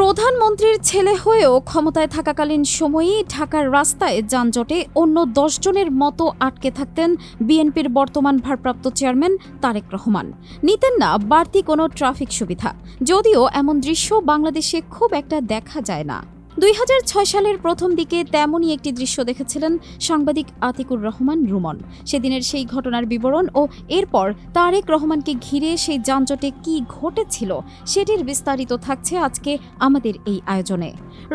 প্রধানমন্ত্রীর ছেলে হয়েও ক্ষমতায় থাকাকালীন সময়েই ঢাকার রাস্তায় যানজটে অন্য দশজনের মতো আটকে থাকতেন বিএনপির বর্তমান ভারপ্রাপ্ত চেয়ারম্যান তারেক রহমান। নিতেন না, বাড়তি কোনো ট্রাফিক সুবিধা। যদিও এমন দৃশ্য বাংলাদেশে খুব একটা দেখা যায় না। দুই হাজার ছয় সালের প্রথম দিকে তেমনই একটি দৃশ্য দেখেছিলেন সাংবাদিক আতিকুর রহমান রুমন। সেদিনের সেই ঘটনার বিবরণ ও এরপর তারেক রহমানকে ঘিরে সেই যানজটে কি ঘটেছিল সেটির বিস্তারিত থাকছে আজকে আমাদের এই আয়োজনে।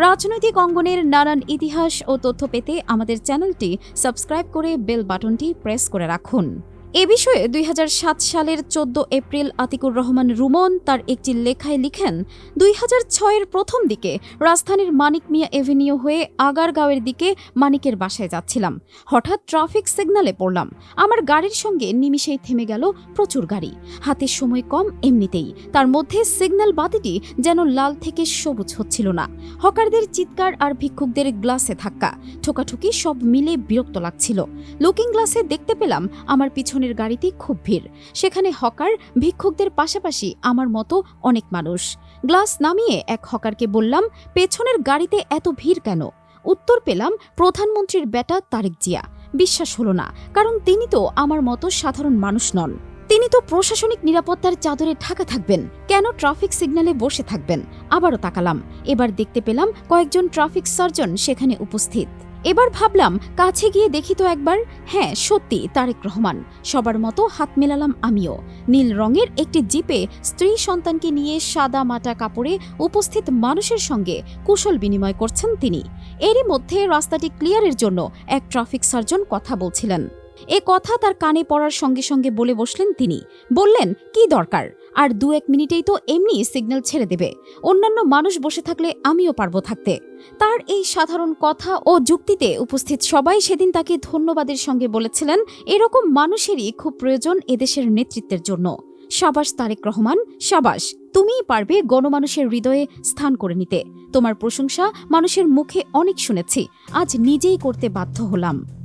রাজনৈতিক অঙ্গনের নানান ইতিহাস ও তথ্য পেতে আমাদের চ্যানেলটি সাবস্ক্রাইব করে বেল বাটনটি প্রেস করে রাখুন। এ বিষয়ে দুই হাজার সাত সালের চোদ্দ এপ্রিল আতিকুর রহমান রুমন তার একটি লেখায় লিখেন, দুই ছয়ের প্রথম দিকে রাজধানীর মানিক মিয়া এভিনিউ হয়ে আগারগাঁওয়ের দিকে মানিকের বাসায় যাচ্ছিলাম। হঠাৎ ট্রাফিক সিগনালে পড়লাম। আমার গাড়ির সঙ্গে নিমিষেই থেমে গেল প্রচুর গাড়ি। হাতে সময় কম এমনিতেই। তার মধ্যে সিগন্যাল বাতিটি যেন লাল থেকে সবুজ হচ্ছিল না। হকারদের চিৎকার আর ভিক্ষুকদের গ্লাসে ধাক্কা। ঠোকাঠুকি সব মিলে বিরক্ত লাগছিল। লুকিং গ্লাসে দেখতে পেলাম আমার পিছনের গাড়িতে খুব ভিড়। সেখানে হকার, ভিক্ষুকদের পাশাপাশি আমার মতো অনেক মানুষ। গ্লাস নামিয়ে এক হকারকে বললাম, পেছনের গাড়িতে এত ভিড় কেন? উত্তর পেলাম, প্রধানমন্ত্রীর বেটা তারেক জিয়া। বিশ্বাস হলো না, কারণ তিনি তো আমার মতো সাধারণ মানুষ নন। তিনি তো প্রশাসনিক নিরাপত্তার চাদরে ঢাকা থাকবেন, কেন ট্রাফিক সিগন্যালে বসে থাকবেন? আবারও তাকালাম। এবার দেখতে পেলাম কয়েকজন ট্রাফিক সার্জন সেখানে উপস্থিত। এবার ভাবলাম, কাছে গিয়ে দেখি তো একবার হ্যাঁ সত্যি, তারেক রহমান। সবার মতো হাত মেলালাম আমিও। নীল রঙের একটি জিপে স্ত্রী সন্তানকে নিয়ে সাদা মাটা কাপড়ে উপস্থিত মানুষের সঙ্গে কুশল বিনিময় করছেন তিনি। এরই মধ্যে রাস্তাটি ক্লিয়ারের জন্য এক ট্রাফিক সার্জন কথা বলছিলেন। এ কথা তার কানে পড়ার সঙ্গে সঙ্গে বলে বসলেন তিনি। বললেন, কি দরকার? আর দু এক মিনিটেই তো এমনি সিগন্যাল ছেড়ে দেবে। অন্যান্য মানুষ বসে থাকলে আমিও পারব থাকতে। তার এই সাধারণ কথা ও যুক্তিতে উপস্থিত সবাই সেদিন তাকে ধন্যবাদের সঙ্গে বলেছিলেন, এরকম মানুষেরই খুব প্রয়োজন এদেশের নেতৃত্বের জন্য। সাবাস তারেক রহমান, সাবাস, তুমিই পারবে গণমানুষের হৃদয়ে স্থান করে নিতে। তোমার প্রশংসা মানুষের মুখে অনেক শুনেছি। আজ নিজেই করতে বাধ্য হলাম।